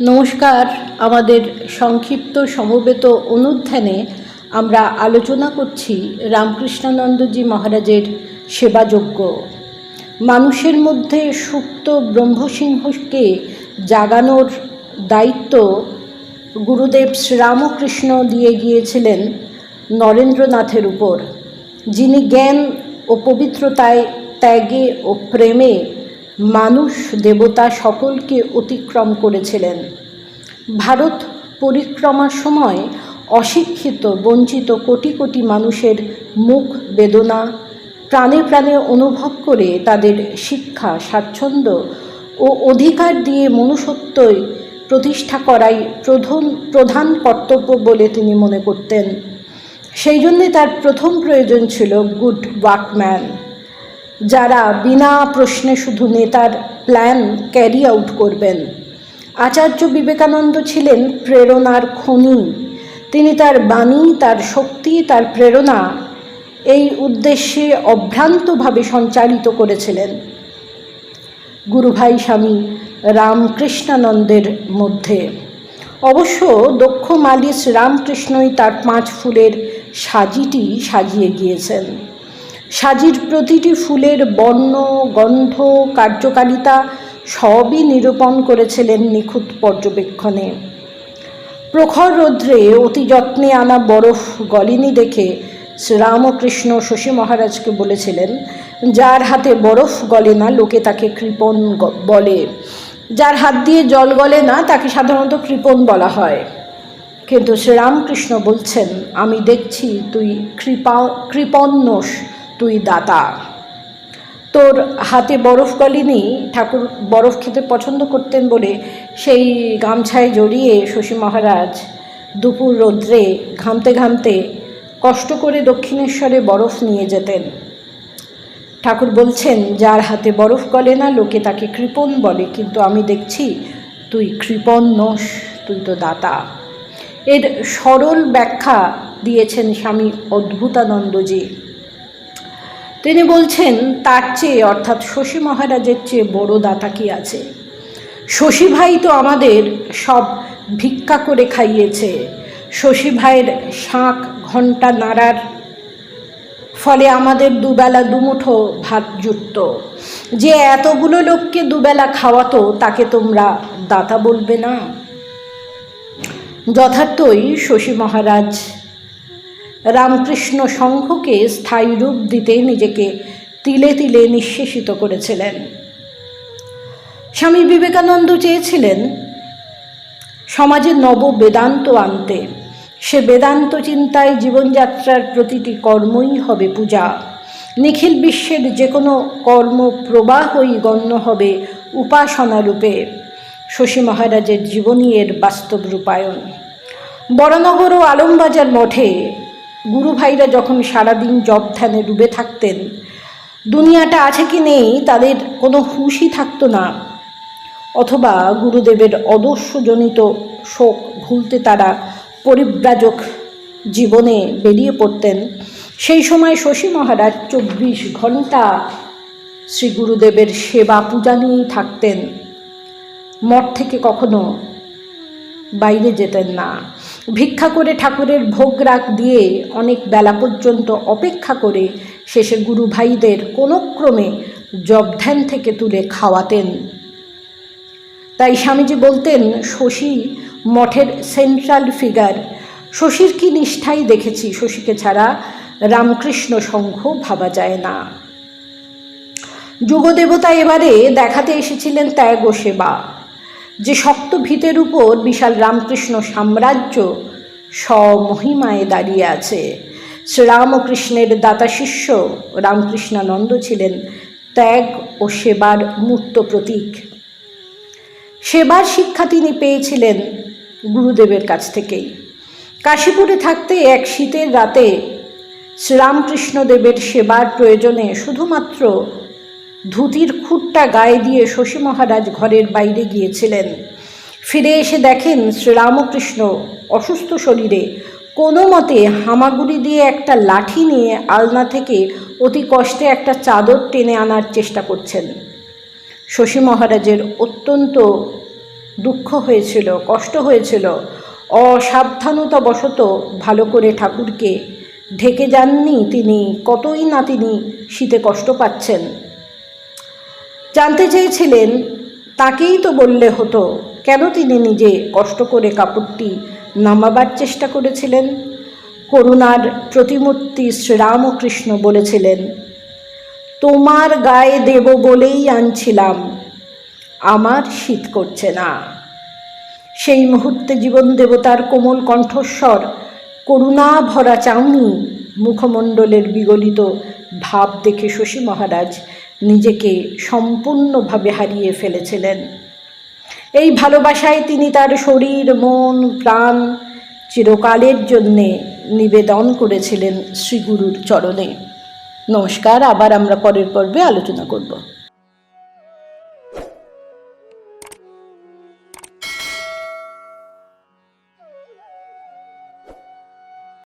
নমস্কার। আমাদের সংক্ষিপ্ত সমবেত অনুধ্যানে আমরা আলোচনা করছি রামকৃষ্ণানন্দজি মহারাজের সেবাযজ্ঞ। মানুষের মধ্যে সুপ্ত ব্রহ্মসিংহকে জাগানোর দায়িত্ব গুরুদেব শ্রীরামকৃষ্ণ দিয়ে গিয়েছিলেন নরেন্দ্রনাথের উপর। যিনি জ্ঞান ও পবিত্রতায় ত্যাগে ও প্রেমে মানুষ দেবতা সকলকে অতিক্রম করেছিলেন। ভারত পরিক্রমার সময় অশিক্ষিত, বঞ্চিত কোটি কোটি মানুষের মুখ বেদনা, প্রাণে প্রাণে অনুভব করে তাদের শিক্ষা, স্বাচ্ছন্দ্য ও অধিকার দিয়ে মনুষ্যত্বই প্রতিষ্ঠা করাই প্রধান প্রধান কর্তব্য বলে তিনি মনে করতেন। সেই জন্যে তার প্রথম প্রয়োজন ছিল গুড ওয়ার্কম্যান যারা বিনা প্রশ্নে শুধু নেতার প্ল্যান ক্যারি আউট করবেন। আচার্য বিবেকানন্দ ছিলেন প্রেরণার খনি। তিনি তার বাণী, তার শক্তি, তার প্রেরণা এই উদ্দেশ্যে অভ্রান্তভাবে সঞ্চারিত করেছিলেন। গুরুভাই স্বামী রামকৃষ্ণানন্দের মধ্যে। অবশ্য দক্ষ মালিশ রামকৃষ্ণই তার পাঁচ ফুলের সাজিটি সাজিয়ে গিয়েছেন। সাজির প্রতিটি ফুলের বর্ণ, গন্ধ, কার্যকারিতা সবই নিরূপণ করেছিলেন নিখুঁত পর্যবেক্ষণে। প্রখর রৌদ্রে অতি যত্নে আনা বরফ গলিনি দেখে শ্রীরামকৃষ্ণ শশী মহারাজকে বলেছিলেন, যার হাতে বরফ গলে না, লোকে তাকে কৃপণ বলে। যার হাত দিয়ে জল গলে না, তাকে সাধারণত কৃপণ বলা হয়। কিন্তু শ্রীরামকৃষ্ণ বলছেন, আমি দেখছি তুই কৃপা কৃপণ্যস তুই দাতা। তোর হাতে বরফ গলিনি, ঠাকুর বরফ খেতে পছন্দ করতেন বলে সেই গামছায় জড়িয়ে শশী মহারাজ দুপুর রৌদ্রে ঘামতে ঘামতে কষ্ট করে দক্ষিণেশ্বরে বরফ নিয়ে যেতেন। ঠাকুর বলছেন, যার হাতে বরফ গলে না, লোকে তাকে কৃপণ বলে, কিন্তু আমি দেখছি তুই কৃপণ নস, তুই তো দাতা। এর সরল ব্যাখ্যা দিয়েছেন স্বামী অদ্ভুতানন্দজি। তিনি বলছেন, তার চেয়ে, অর্থাৎ শশী মহারাজের চেয়ে বড় দাতা কি আছে? শশী ভাই তো আমাদের সব ভিক্ষা করে খাইয়েছে। শশী ভাইয়ের শাঁখ, ঘণ্টা, নাড়ার ফলে আমাদের দুবেলা দুমুঠো ভাত জুটত। যে এতগুলো লোককে দুবেলা খাওয়াতো, তাকে তোমরা দাতা বলবে না? যথার্থই শশী মহারাজ রামকৃষ্ণ সংঘকে স্থায়ী রূপ দিতে নিজেকে তিলে তিলে নিঃশেষিত করেছিলেন। স্বামী বিবেকানন্দ চেয়েছিলেন সমাজে নব বেদান্ত আনতে। সে বেদান্ত চিন্তায় জীবনযাত্রার প্রতিটি কর্মই হবে পূজা। নিখিল বিশ্বের যে কোনো কর্ম প্রবাহই গণ্য হবে উপাসনারূপে। শশী মহারাজের জীবনী এর বাস্তব রূপায়ণ। বড়নগর ও আলমবাজার মঠে গুরু ভাইরা যখন সারাদিন জব ধ্যানে ডুবে থাকতেন, দুনিয়াটা আছে কি নেই তাদের কোনো হুঁশই থাকতো না। অথবা গুরুদেবের অদস্যজনিত শোক ভুলতে তারা পরিব্রাজক জীবনে বেরিয়ে পড়তেন। সেই সময় শশী মহারাজ চব্বিশ ঘণ্টা শ্রী গুরুদেবের সেবা পূজা নিয়েই থাকতেন। মঠ থেকে কখনো বাইরে যেতেন না। ভিক্ষা করে ঠাকুরের ভোগ রাগ দিয়ে অনেক বেলা পর্যন্ত অপেক্ষা করে শেষে গুরু ভাইদের কোনো ক্রমে জবধ্যান থেকে তুলে খাওয়াতেন। তাই স্বামীজি বলতেন, শশী, মঠের সেন্ট্রাল ফিগার শশীর কি নিষ্ঠাই দেখেছি? শশীকে ছাড়া রামকৃষ্ণ সংঘ ভাবা যায় না। যুগদেবতা এবারে দেখাতে এসেছিলেন ত্যাগ ও সেবা যে শক্ত ভিতের উপর বিশাল রামকৃষ্ণ সাম্রাজ্য স্বমহিমায় দাঁড়িয়ে আছে। শ্রীরামকৃষ্ণের দাতা শিষ্য রামকৃষ্ণানন্দ ছিলেন ত্যাগ ও সেবার মূর্ত প্রতীক। সেবার শিক্ষা তিনি পেয়েছিলেন গুরুদেবের কাছ থেকেই। কাশীপুরে থাকতে এক শীতের রাতে শ্রীরামকৃষ্ণদেবের সেবার প্রয়োজনে শুধুমাত্র ধুতির খুঁটটা গায়ে দিয়ে শশী মহারাজ ঘরের বাইরে গিয়েছিলেন। ফিরে এসে দেখেন শ্রীরামকৃষ্ণ অসুস্থ শরীরে। কোনো মতে হামাগুড়ি দিয়ে একটা লাঠি নিয়ে আলনা থেকে অতি কষ্টে একটা চাদর টেনে আনার চেষ্টা করছেন। শশী মহারাজের অত্যন্ত দুঃখ হয়েছিল, কষ্ট হয়েছিল। অসাবধানতা অসাবধানতাবশত ভালো করে ঠাকুরকে ঢেকে যাননি তিনি, কতই না তিনি শীতে কষ্ট পাচ্ছেন। জানতে চেয়েছিলেন, তাকেই তো বললে হতো, কেন তিনি নিজে কষ্ট করে কাপড়টি নামাবার চেষ্টা করেছিলেন? করুণার প্রতিমূর্তি শ্রীরামকৃষ্ণ বলেছিলেন, তোমার গায়ে দেব বলেই আনছিলাম, আমার শীত করছে না। সেই মুহূর্তে জীবন দেবতার কোমল কণ্ঠস্বর, করুণা ভরা চাউনি মুখমণ্ডলের বিগলিত ভাব দেখে শশী মহারাজ নিজেকে সম্পূর্ণভাবে হারিয়ে ফেলেছিলেন। এই ভালোবাসায় তিনি তার শরীর, মন, প্রাণ চিরকালের জন্যে নিবেদন করেছিলেন শ্রীগুরুর চরণে। নমস্কার, আবার আমরা পরের পর্বে আলোচনা করব।